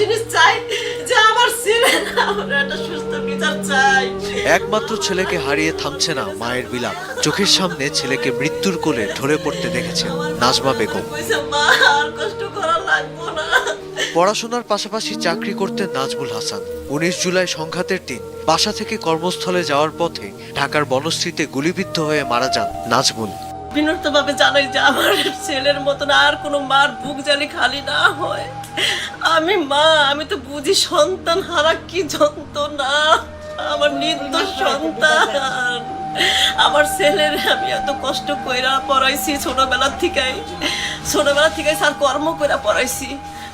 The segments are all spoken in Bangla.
জিনিস চাই যে আমার ছেলে না আমার একটা সুস্থ বিচার চাই। একমাত্র ছেলেকে হারিয়ে থামছে না মায়ের বিলাপ। চোখের সামনে ছেলেকে মৃত্যুর কোলে ঢলে পড়তে দেখেছেন নাজমা বেগম। মা আর কষ্ট করা লাগবো না। পড়াশোনার পাশাপাশি চাকরি করতেন নাজমুল হাসান। উনিশ জুলাই সংঘাতের দিন বাসা থেকে কর্মস্থলে যাওয়ার পথে ঢাকার বনশ্রীতে গুলিবিদ্ধ হয়ে মারা যান নাজমুল। বিনর্ত ভাবে জানাই যে আমার ছেলের মতন আর কোনো মার বুক জানি খালি না হয়। আমি মা, আমি তো বুঝি সন্তান হারা কি যন্ত্রণা। আমার নিত্য সন্তান। আমার ছেলের আমি এত কষ্ট কইরা পড়াইছি ছোটবেলা থেকে ছোটবেলা থেকে স্যার কর্ম কইরা পড়াইছি।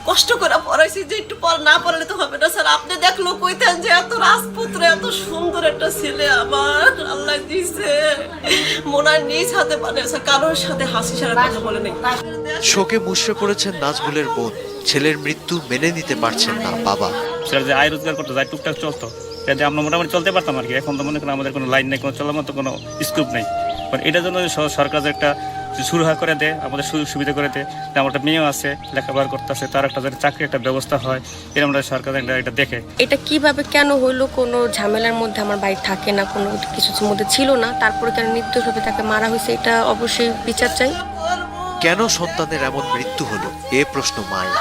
কষ্ট করে পড়াইছি যে একটু পর না পড়ালে তো হবে না। স্যার, আপনি দেখল কইতেন যে এত রাজপুত্র, এত সুন্দর একটা ছেলে আমার। আল্লাহ দিছে মোনার নিজ হাতে মানে কারোর সাথে হাসি সারা কথা বলে নেই। শোকে মুশড়ে পড়েছেন নাজমুলের বোন। ছেলের মৃত্যু মেনে নিতে পারছেন না বাবা। সেটা যে আয় রোজগার করতে যায় টুকটাক চলতো যাতে আমরা মোটামুটি চলতে পারতাম আর কি। এখন তো মনে করেন আমাদের কোনো লাইন নেই কোনো চলার মতো কোনো স্কোপ নেই। কারণ এটার জন্য সরকারের সরকার একটা শুরু করে দেয় আমাদের সুযোগ সুবিধা করে দেয় আমার একটা মেয়েও আছে লেখাপড়া করতে আছে তার একটা যাতে চাকরি একটা ব্যবস্থা হয় এরকম আমরা সরকার একটা এটা দেখে। এটা কীভাবে কেন হইল? কোনো ঝামেলার মধ্যে আমার বাড়ি থাকে না কোনো কিছুর মধ্যে ছিল না তারপরে কেন নির্দোষভাবে তাকে মারা হয়েছে এটা অবশ্যই বিচার চাই। কেন সন্তানের এমন মৃত্যু হলো? এ প্রশ্ন মায়ের